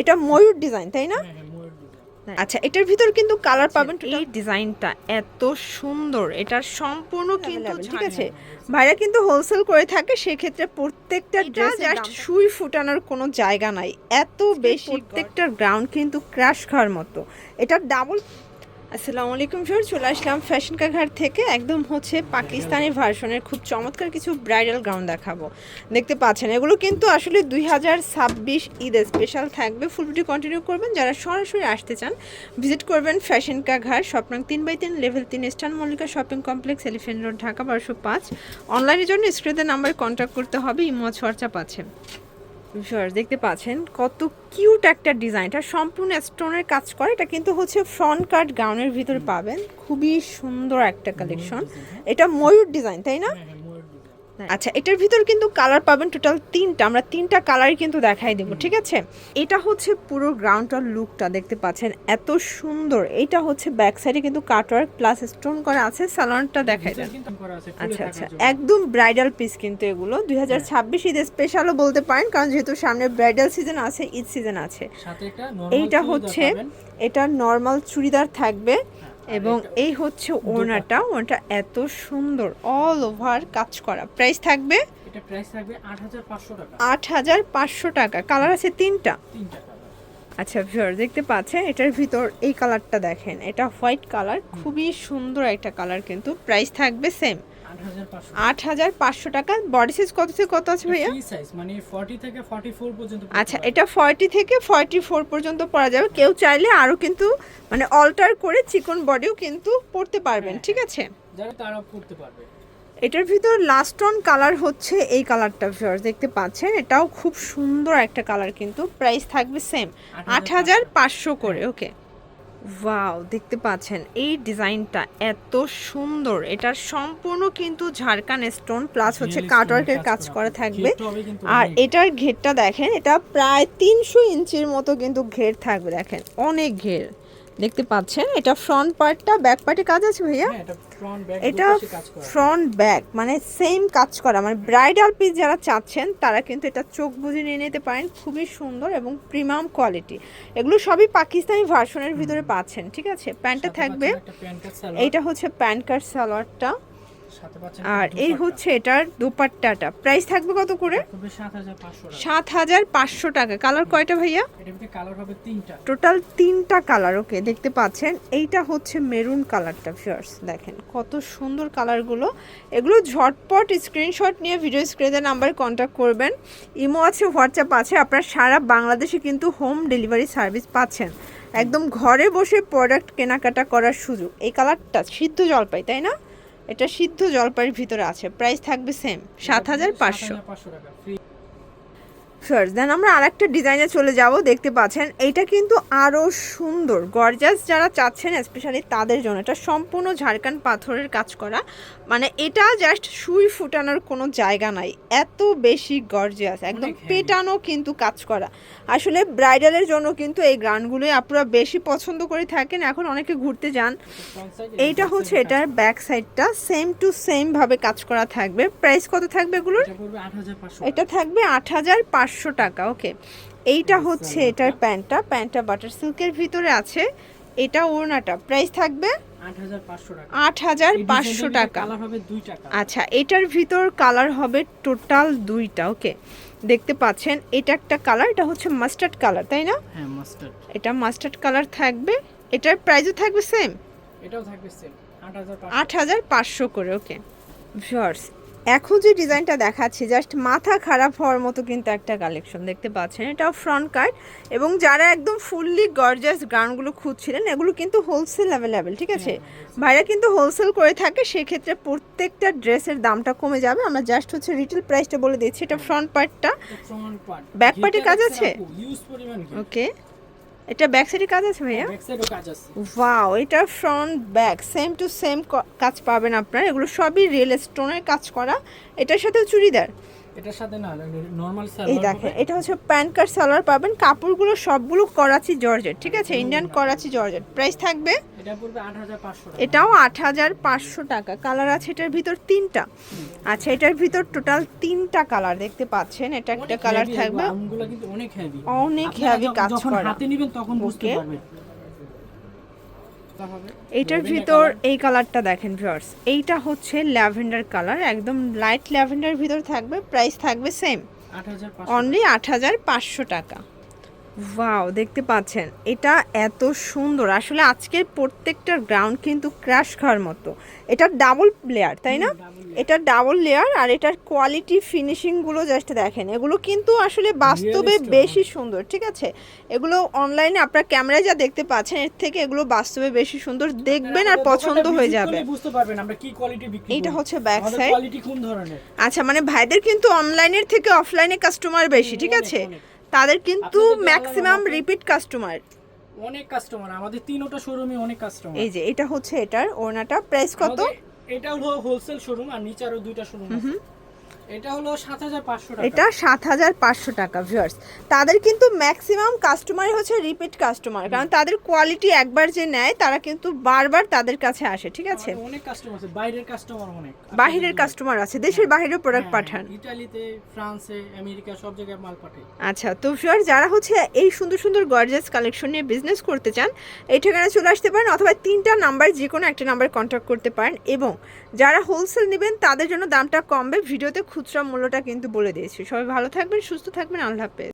এটা ময়ূর ডিজাইন তাই না? হ্যাঁ হ্যাঁ ময়ূর ডিজাইন আচ্ছা এটার ভিতর কিন্তু কালার আচ্ছা, পাবেন এই ডিজাইনটা এত সুন্দর এটার সম্পূর্ণ কিন্তু ঠিক আছে? ভাইরা কিন্তু হোলসেল করে থাকে সেক্ষেত্রে প্রত্যেকটা ড্রেস জাস্ট সুই ফুটানোর কোনো জায়গা নাই। এত বেশি প্রত্যেকটা গ্রাউন্ড কিন্তু ক্র্যাশ খাওয়ার মতো। এটা ডাবল আসসালামু আলাইকুম স্যার চলে আসলাম ফ্যাশন কাঘাট থেকে। একদম হচ্ছে পাকিস্তানি ভার্সনের খুব চমৎকার কিছু ব্রাইডাল গ্রাউন্ড দেখাবো। দেখতে পাচ্ছেন, এগুলো কিন্তু আসলে দুই হাজার ছাব্বিশ ঈদে স্পেশাল থাকবে। ফুল ভিডিও কন্টিনিউ করবেন, যারা সরাসরি আসতে চান ভিজিট করবেন ফ্যাশন কাঘাট স্বপ্নাং তিন বাই তিন লেভেল তিন, স্টান Mallika shopping complex elephant road Dhaka বারোশো পাঁচ। অনলাইনের জন্য স্ক্রিনে নাম্বারে কন্ট্যাক্ট করতে হবে, ইমো খরচা পাচ্ছেন ভিউয়ার্স দেখতে পাচ্ছেন কত কিউট একটা ডিজাইন এটা সম্পূর্ণ স্টোনের কাজ করে। এটা কিন্তু হচ্ছে ফ্রন্ট কাট গাউনের ভিতরে পাবেন। খুবই সুন্দর একটা কালেকশন এটা ময়ূর ডিজাইন তাই না হ্যাঁ হ্যাঁ ময়ূর ডিজাইন আচ্ছা এটার ভিতর কিন্তু কালার পাবেন টোটাল তিনটা। আমরা তিনটা কালারই কিন্তু দেখাই দেবো ঠিক আছে? এটা হচ্ছে পুরো গ্রাউন্ডটার লুকটা দেখতে পাচ্ছেন এত সুন্দর। এটা হচ্ছে ব্যাক সাইডে কিন্তু কাটওয়ার্ক প্লাস স্টোন করা আছে সালোয়ারটা দেখাই ফুলে আচ্ছা আচ্ছা। একদম ব্রাইডাল পিস কিন্তু এগুলো। দুই হাজার ছাব্বিশ ঈদের স্পেশালও বলতে পারেন কারণ যেহেতু সামনে ব্রাইডাল সিজন আছে ঈদ সিজন আছে। এইটা হচ্ছে এটা নর্মাল চুড়িদার থাকবে। আর এবং এই হচ্ছে ওড়নাটা। ওড়নাটা এত সুন্দর অল ওভার কাজ করা। প্রাইস থাকবে? এটা প্রাইস থাকবে 8500 টাকা। আট হাজার পাঁচশো টাকা। কালার আছে তিনটা? তিনটা কালার আচ্ছা ভিউয়ার দেখতে পাচ্ছেন? এটার ভিতর এই কালারটা দেখেন। এটা হোয়াইট কালার খুবই সুন্দর একটা কালার কিন্তু। প্রাইস থাকবে সেম 8500 আট হাজার পাঁচশো টাকা। বডি সাইজ কত থেকে কত আছে ভাইয়া? মানে 40 থেকে 44 পর্যন্ত আচ্ছা এটা ফর্টি থেকে ফর্টি ফোর পর্যন্ত পরা যাবে। কেউ চাইলে আরও কিন্তু মানে অল্টার করে চিকন বডিও কিন্তু পরতে পারবেন হ্যাঁ, ঠিক আছে? যারা তারা পড়তে পারবে। এটার ভিতর লাস্ট অন কালার হচ্ছে এই কালারটা ভিউয়ার্স দেখতে পাচ্ছেন? এটাও খুব সুন্দর একটা কালার কিন্তু প্রাইস থাকবে সেম আট হাজার পাঁচশো করে ওকে ওয়াও দেখতে পাচ্ছেন। এই ডিজাইনটা এত সুন্দর। এটার সম্পূর্ণ কিন্তু ঝাড়খান স্টোন প্লাস হচ্ছে কাটওয়ার্কের কাজ করা থাকবে। আর। এটার ঘেরটা দেখেন এটা প্রায় তিনশো ইঞ্চির মতো কিন্তু ঘের থাকবে দেখেন। অনেক ঘের। দেখতে পাচ্ছেন এটা ফ্রন্ট পার্টটা ব্যাক পার্টে কাজ আছে ভাইয়া? হ্যাঁ, এটা ফ্রন্ট ব্যাক মানে সেম কাজ করা। মানে ব্রাইডাল পিস যারা চাচ্ছেন তারা কিন্তু এটা চোখ বুঝে নিয়ে নিতে পারেন। খুবই সুন্দর এবং প্রিমিয়াম কোয়ালিটি এগুলো সবই পাকিস্তানি ভার্সনের ভিতরে পাচ্ছেন ঠিক আছে? প্যান্টটা থাকবে। এটা একটা প্যান্ট কাট হচ্ছে প্যান্ট কার্ড সালোয়ারটা। আর এই হচ্ছে এটার দোপাট্টাটা। প্রাইস থাকবে কত করে? খুবই 7500 টাকা। সাত হাজার পাঁচশো টাকা। কালার কয়টা ভাইয়া? টোটাল তিনটা। কালার ওকে দেখতে পাচ্ছেন। এইটা হচ্ছে মেরুন কালারটা ফিয়ার্স দেখেন কত সুন্দর কালারগুলো এগুলো ঝটপট স্ক্রিনশট নিয়ে ভিডিও স্ক্রিনের নাম্বারে কন্ট্যাক্ট করবেন। ইমো আছে হোয়াটসঅ্যাপ আছে আপনারা সারা বাংলাদেশে কিন্তু হোম ডেলিভারি সার্ভিস পাচ্ছেন। একদম ঘরে বসে প্রোডাক্ট কেনাকাটা করার সুযোগ। এই কালারটা সিদ্ধ জলপাই তাই না? এটা সিদ্ধ জলপাইয়ের ভিতরে আছে। প্রাইস থাকবে সেম সাত হাজার পাঁচশো। ফার্স্ট দেন আমরা আরেকটা ডিজাইনে চলে যাব দেখতে পাচ্ছেন। এইটা কিন্তু আরও সুন্দর গর্জাস যারা চাচ্ছেন স্পেশালি তাদের জন্য। এটা সম্পূর্ণ ঝাড়খান্ড পাথরের কাজ করা। মানে এটা জাস্ট সুই ফুটানোর কোনো জায়গা নাই। এত বেশি গর্জিয়াস একদম পেটানো কিন্তু কাজ করা। আসলে ব্রাইডালের জন্য কিন্তু এই গ্রাউন্ডগুলোই আপনারা বেশি পছন্দ করে থাকেন। এখন অনেকে ঘুরতে যান। এইটা হচ্ছে এটার ব্যাক সাইডটা সেম টু সেম ভাবে কাজ করা থাকবে। প্রাইস কত থাকবে এগুলোর? এটা পড়বে 8500 এটা থাকবে আট হাজার পাঁচশো টাকা ওকে এইটা হচ্ছে এটার প্যান্টটা প্যান্টটা বাটার সিল্কের ভিতরে আছে এটা ওড়নাটা প্রাইস থাকবে আট হাজার পাঁচশো টাকা। আচ্ছা এটার ভিতর কালার হবে টোটাল দুইটা ওকে দেখতে পাচ্ছেন এটা একটা কালার এটা হচ্ছে মাস্টার্ড কালার তাই না? হ্যাঁ এটা মাস্টার্ড কালার থাকবে এটার প্রাইসও থাকবে সেম এটাও থাকবে সেম আট হাজার পাঁচশো করে ওকে ভিউয়ার্স এখন যে ডিজাইনটা দেখাচ্ছি জাস্ট মাথা খারাপ হওয়ার মতো কিন্তু একটা কালেকশন দেখতে পাচ্ছেন। এটাও ফ্রন্ট কার্ড এবং যারা একদম ফুললি গর্জাস গাউনগুলো খুঁজছিলেন এগুলো কিন্তু হোলসেল অ্যাভেলেবেল ঠিক আছে? ভাইরা কিন্তু হোলসেল করে থাকে সেক্ষেত্রে প্রত্যেকটা ড্রেসের দামটা কমে যাবে। আমরা জাস্ট হচ্ছে রিটেল প্রাইসটা বলে দিচ্ছি এটা ফ্রন্ট পার্টটা ব্যাক পার্ট Back part এ কাজ আছে? ওকে এটা ব্যাক সাইডে কাজ আছে ভাইয়া? ব্যাক সাইডও কাজ আছে। ওয়াও এটা front back same to same কাজ পাবেন আপনারা। এগুলো সবই রিয়েল স্টোনের কাজ করা। এটার সাথে চুড়িদার। এটার সাথে না নরমাল এই দেখেন এটা হচ্ছে প্যান্ট কার্ড সালোয়ার পাবেন। কাপড়গুলো সবগুলো করাচি জর্জেট ঠিক আছে? ইন্ডিয়ান করাচি জর্জেট প্রাইস থাকবে এটা পড়বে 8500 টাকা। এটাও আট হাজার পাঁচশো টাকা। কালার আছে এটার ভিতর তিনটা। আচ্ছা এটার ভিতর টোটাল তিনটা কালার দেখতে পাচ্ছেন। এটা একটা কালার থাকবে। আমগুলো কিন্তু অনেক হেভি অনেক কাজ করা। হাতে নেবেন তখন বুঝতে পারবেন। তা হবে। এইটার Lavender ভিতর এই কালারটা দেখেন ভিউয়ার্স। এইটা হচ্ছে ল্যাভেন্ডার কালার একদম লাইট ল্যাভেন্ডার ভিতর থাকবে প্রাইস থাকবে সেম। অনলি আট হাজার পাঁচশো টাকা। ওয়াও দেখতে পাচ্ছেন এটা এত সুন্দর। আসলে আজকের প্রত্যেকটা গ্রাউন্ড কিন্তু ক্র্যাশ খাওয়ার মতো। এটা ডাবল লেয়ার তাই না? এটা ডাবল লেয়ার আর এটার কোয়ালিটি ফিনিশিংগুলো জাস্ট দেখেন। এগুলো কিন্তু আসলে বাস্তবে বেশি সুন্দর ঠিক আছে? এগুলো অনলাইনে আপনার ক্যামেরায় যা দেখতে পাচ্ছেন এর থেকে এগুলো বাস্তবে বেশি সুন্দর। দেখবেন আর পছন্দ হয়ে যাবে। করলেই বুঝতে পারবেন আমরা কি কোয়ালিটি বিক্রি এইটা হচ্ছে ব্যাক সাইড আচ্ছা মানে ভাইদের কিন্তু অনলাইনের থেকে অফলাইনে কাস্টমার বেশি ঠিক আছে। তাদের কিন্তু ম্যাক্সিমাম রিপিট কাস্টমার অনেক কাস্টমার আমাদের তিনটা শোরুমে অনেক কাস্টমার এই যে এটা হচ্ছে এটার ওড়নাটা। প্রাইস কত? এটা হলো হোলসেল শোরুম আর নিচে আরও দুইটা শোরুম আছে। এটা হলো 7500 টাকা। এটা সাত হাজার পাঁচশো টাকা ভিউয়ার্স তাদের কিন্তু ম্যাক্সিমাম কাস্টমার হচ্ছে রিপিট কাস্টমার কারণ তাদের কোয়ালিটি একবার যে নেয় তারা কিন্তু বারবার তাদের কাছে আসে ঠিক আছে? অনেক কাস্টমার আছে বাইরের কাস্টমার অনেক। বাহিরের কাস্টমার আছে দেশের বাহিরের প্রোডাক্ট হ্যাঁ, পাঠান। ইতালিতে ফ্রান্সে আমেরিকা সব জায়গায় মাল পাঠাই। আচ্ছা তো ভিউয়ার যারা হচ্ছে এই সুন্দর সুন্দর গর্জাস কালেকশন নিয়ে বিজনেস করতে চান এই ঠিকানায় চলে আসতে পারেন অথবা তিনটা নাম্বার যে কোনো একটা নাম্বার কন্ট্যাক্ট করতে পারেন। এবং যারা হোলসেল নেবেন তাদের জন্য দামটা কমবে ভিডিওতে খুচরা মূল্যটা কিন্তু বলে দিয়েছি। সবাই ভালো থাকবেন সুস্থ থাকবেন আল্লাহ হাফেজ।